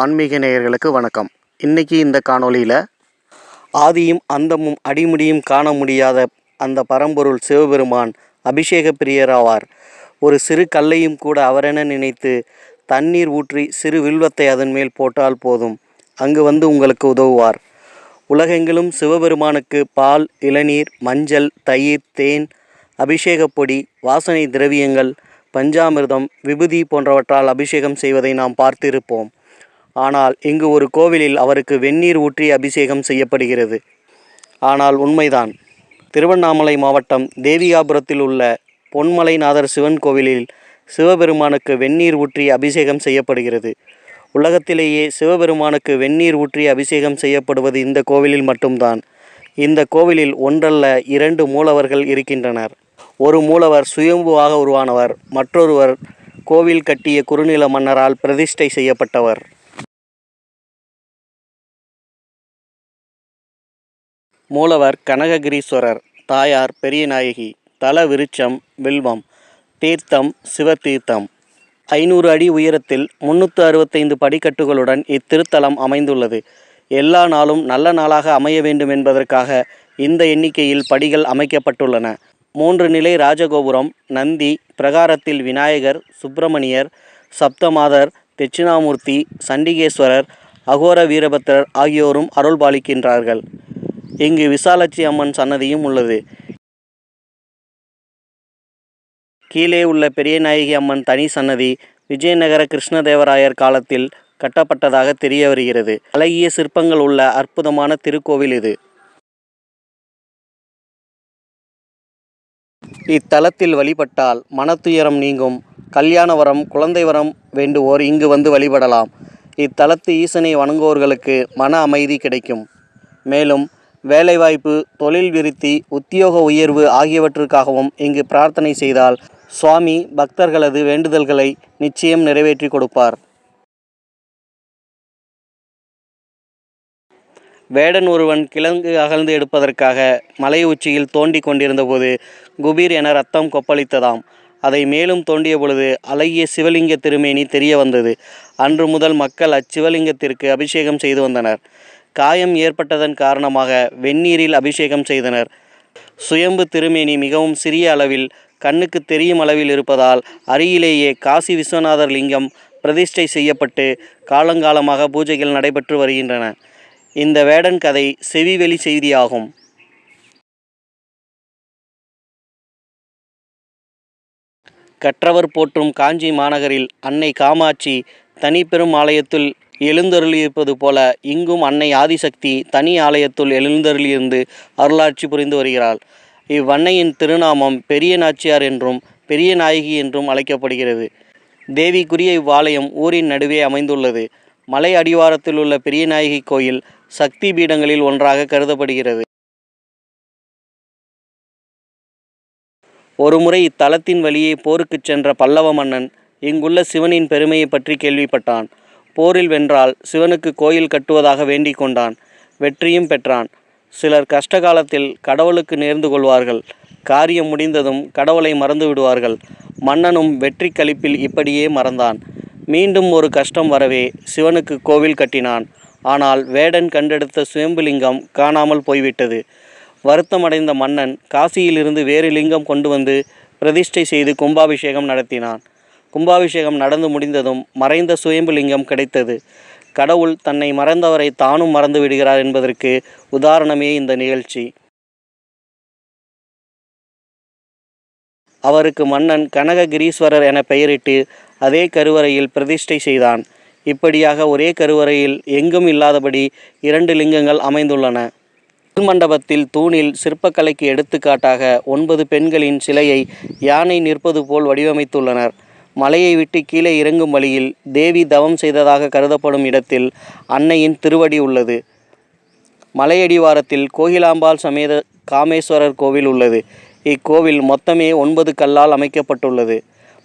ஆன்மீக நேயர்களுக்கு வணக்கம். இன்னைக்கு இந்த காணொளியில் ஆதியும் அந்தமும் அடிமுடியும் காண முடியாத அந்த பரம்பொருள் சிவபெருமான் அபிஷேக பிரியராவார் ஒரு சிறு கல்லையும் கூட அவரென நினைத்து தண்ணீர் ஊற்றி சிறு வில்வத்தை அதன் மேல் போட்டால் போதும். அங்கு வந்து உங்களுக்கு உதவுவார். உலகெங்கிலும் சிவபெருமானுக்கு பால் இளநீர் மஞ்சள் தயிர் தேன் அபிஷேகப் பொடி வாசனை திரவியங்கள் பஞ்சாமிர்தம் விபூதி போன்றவற்றால் அபிஷேகம் செய்வதை நாம் பார்த்திருப்போம். ஆனால் இங்கு ஒரு கோவிலில் அவருக்கு வெந்நீர் ஊற்றி அபிஷேகம் செய்யப்படுகிறது. ஆனால் உண்மைதான் திருவண்ணாமலை மாவட்டம் தேவிகாபுரத்தில் உள்ள பொன்மலைநாதர் சிவன் கோவிலில் சிவபெருமானுக்கு வெந்நீர் ஊற்றி அபிஷேகம் செய்யப்படுகிறது. உலகத்திலேயே சிவபெருமானுக்கு வெந்நீர் ஊற்றி அபிஷேகம் செய்யப்படுவது இந்த கோவிலில் மட்டும்தான். இந்த கோவிலில் ஒன்றல்ல இரண்டு மூலவர்கள் இருக்கின்றனர். ஒரு மூலவர் சுயம்புவாக உருவானவர் மற்றொருவர் கோவில் கட்டிய குறுநில மன்னரால் பிரதிஷ்டை செய்யப்பட்டவர். மூலவர் கனககிரீஸ்வரர் தாயார் பெரியநாயகி தல விருட்சம் வில்வம் தீர்த்தம் சிவதீர்த்தம். ஐநூறு அடி உயரத்தில் முன்னூற்று அறுபத்தைந்து படிக்கட்டுகளுடன் இத்திருத்தலம் அமைந்துள்ளது. எல்லா நாளும் நல்ல நாளாக அமைய வேண்டும் என்பதற்காக இந்த எண்ணிக்கையில் படிகள் அமைக்கப்பட்டுள்ளன. மூன்று நிலை ராஜகோபுரம் நந்தி பிரகாரத்தில் விநாயகர் சுப்பிரமணியர் சப்தமாதர் தட்சிணாமூர்த்தி சண்டிகேஸ்வரர் அகோர வீரபத்திரர் ஆகியோரும் அருள்பாலிக்கின்றார்கள். இங்கு விசாலட்சி அம்மன் சன்னதியும் உள்ளது. கீழே உள்ள பெரியநாயகி அம்மன் தனி சன்னதி விஜயநகர கிருஷ்ணதேவராயர் காலத்தில் கட்டப்பட்டதாக தெரிய வருகிறது. அழகிய சிற்பங்கள் உள்ள அற்புதமான திருக்கோவில் இது. இத்தலத்தில் வழிபட்டால் மனத்துயரம் நீங்கும். கல்யாண வரம் குழந்தை வரம் வேண்டுவோர் இங்கு வந்து வழிபடலாம். இத்தலத்து ஈசனை வணங்குவோர்களுக்கு மன அமைதி கிடைக்கும். மேலும் வேலைவாய்ப்பு தொழில் விருத்தி உத்தியோக உயர்வு ஆகியவற்றுக்காகவும் இங்கு பிரார்த்தனை செய்தால் சுவாமி பக்தர்களது வேண்டுதல்களை நிச்சயம் நிறைவேற்றி கொடுப்பார். வேடன் ஒருவன் கிழங்கு அகழ்ந்து எடுப்பதற்காக மலை உச்சியில் தோண்டி கொண்டிருந்தபோது குபீர் என ரத்தம் கொப்பளித்ததாம். அதை மேலும் தோண்டிய பொழுது அழகிய சிவலிங்க திருமேனி தெரிய வந்தது. அன்று முதல் மக்கள் அச்சிவலிங்கத்திற்கு அபிஷேகம் செய்து வந்தனர். காயம் ஏற்பட்டதன் காரணமாக வெந்நீரில் அபிஷேகம் செய்தனர். சுயம்பு திருமேனி மிகவும் சிறிய அளவில் கண்ணுக்கு தெரியும் அளவில் இருப்பதால் அருகிலேயே காசி விஸ்வநாதர் லிங்கம் பிரதிஷ்டை செய்யப்பட்டு காலங்காலமாக பூஜைகள் நடைபெற்று வருகின்றன. இந்த வேடன் கதை செவிவெளி செய்தியாகும். கற்றவர் போற்றும் காஞ்சி மாநகரில் அன்னை காமாட்சி தனிப்பெரும் ஆலயத்தில் எழுந்தருளியிருப்பது போல இங்கும் அன்னை ஆதிசக்தி தனி ஆலயத்துள் எழுந்தருளியிருந்து அருளாட்சி புரிந்து வருகிறாள். இவ்வன்னையின் திருநாமம் பெரிய நாச்சியார் என்றும் பெரிய நாயகி என்றும் அழைக்கப்படுகிறது. தேவிக்குரிய இவ்வாலயம் ஊரின் நடுவே அமைந்துள்ளது. மலை அடிவாரத்தில் உள்ள பெரியநாயகி கோயில் சக்தி பீடங்களில் ஒன்றாக கருதப்படுகிறது. ஒருமுறை இத்தலத்தின் வழியே போருக்குச் சென்ற பல்லவ மன்னன் இங்குள்ள சிவனின் பெருமையை பற்றி கேள்விப்பட்டான். போரில் வென்றால் சிவனுக்கு கோயில் கட்டுவதாக வேண்டிக் கொண்டான். வெற்றியும் பெற்றான். சிலர் கஷ்ட காலத்தில் கடவுளுக்கு நேர்ந்து கொள்வார்கள். காரியம் முடிந்ததும் கடவுளை மறந்து விடுவார்கள். மன்னனும் வெற்றி களிப்பில் இப்படியே மறந்தான். மீண்டும் ஒரு கஷ்டம் வரவே சிவனுக்கு கோவில் கட்டினான். ஆனால் வேடன் கண்டெடுத்த சுயம்புலிங்கம் காணாமல் போய்விட்டது. வருத்தமடைந்த மன்னன் காசியிலிருந்து வேறு லிங்கம் கொண்டு வந்து பிரதிஷ்டை செய்து கும்பாபிஷேகம் நடத்தினான். கும்பாபிஷேகம் நடந்து முடிந்ததும் மறைந்த சுயம்புலிங்கம் கிடைத்தது. கடவுள் தன்னை மறந்தவரை தானும் மறந்து விடுகிறார் என்பதற்கு உதாரணமே இந்த நிகழ்ச்சி. அவருக்கு மன்னன் கனககிரீஸ்வரர் என பெயரிட்டு அதே கருவறையில் பிரதிஷ்டை செய்தான். இப்படியாக ஒரே கருவறையில் எங்கும் இல்லாதபடி இரண்டு லிங்கங்கள் அமைந்துள்ளன. மண்டபத்தில் தூணில் சிற்பக்கலைக்கு எடுத்துக்காட்டாக ஒன்பது பெண்களின் சிலையை யானை நிற்பது போல் வடிவமைத்துள்ளனர். மலையை விட்டு கீழே இறங்கும் வழியில் தேவி தவம் செய்ததாக கருதப்படும் இடத்தில் அன்னையின் திருவடி உள்ளது. மலையடிவாரத்தில் கோகிலாம்பாள் சமேத காமேஸ்வரர் கோவில் உள்ளது. இக்கோவில் மொத்தமே ஒன்பது கல்லால் அமைக்கப்பட்டுள்ளது.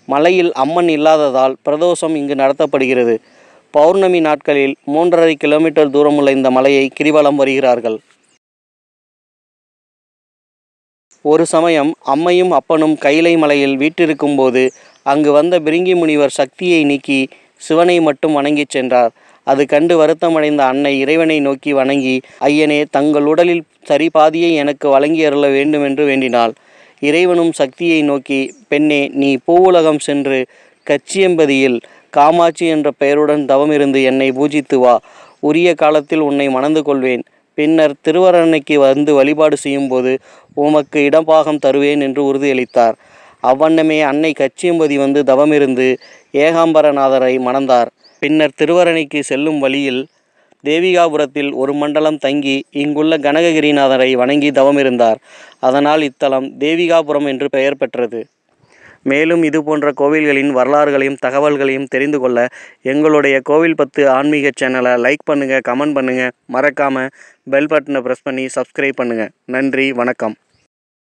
மலையில் அம்மன் இல்லாததால் பிரதோஷம் இங்கு நடத்தப்படுகிறது. பௌர்ணமி நாட்களில் மூன்றரை கிலோமீட்டர் தூரமுள்ள இந்த மலையை கிரிவலம் வருகிறார்கள். ஒரு சமயம் அம்மையும் அப்பனும் கைலை மலையில் வீட்டிருக்கும்போது அங்கு வந்த பிரிங்கி முனிவர் சக்தியை நீக்கி சிவனை மட்டும் வணங்கிச் சென்றார். அது கண்டு வருத்தமடைந்த அன்னை இறைவனை நோக்கி வணங்கி ஐயனே தங்கள் உடலில் சரிபாதியை எனக்கு வழங்கி அருள வேண்டுமென்று வேண்டினாள். இறைவனும் சக்தியை நோக்கி பெண்ணே நீ பூவுலகம் சென்று கச்சியம்பதியில் காமாட்சி என்ற பெயருடன் தவமிருந்து என்னை பூஜித்து வா. உரிய காலத்தில் உன்னை மணந்து கொள்வேன். பின்னர் திருவரணைக்கு வந்து வழிபாடு செய்யும்போது உமக்கு இடப்பாகம் தருவேன் என்று உறுதியளித்தார். அவ்வண்ணமே அன்னை கச்சியம்பதி வந்து தவமிருந்து ஏகாம்பரநாதரை மணந்தார். பின்னர் திருவரணிக்கு செல்லும் வழியில் தேவிகாபுரத்தில் ஒரு மண்டலம் தங்கி இங்குள்ள கனககிரிநாதரை வணங்கி தவமிருந்தார். அதனால் இத்தலம் தேவிகாபுரம் என்று பெயர் பெற்றது. மேலும் இது போன்ற கோவில்களின் வரலாறுகளையும் தகவல்களையும் தெரிந்து கொள்ள எங்களுடைய கோவில் பத்து ஆன்மீக சேனலை லைக் பண்ணுங்கள் கமெண்ட் பண்ணுங்கள் மறக்காமல் பெல் பட்டனை ப்ரெஸ் பண்ணி சப்ஸ்கிரைப் பண்ணுங்கள் நன்றி வணக்கம்.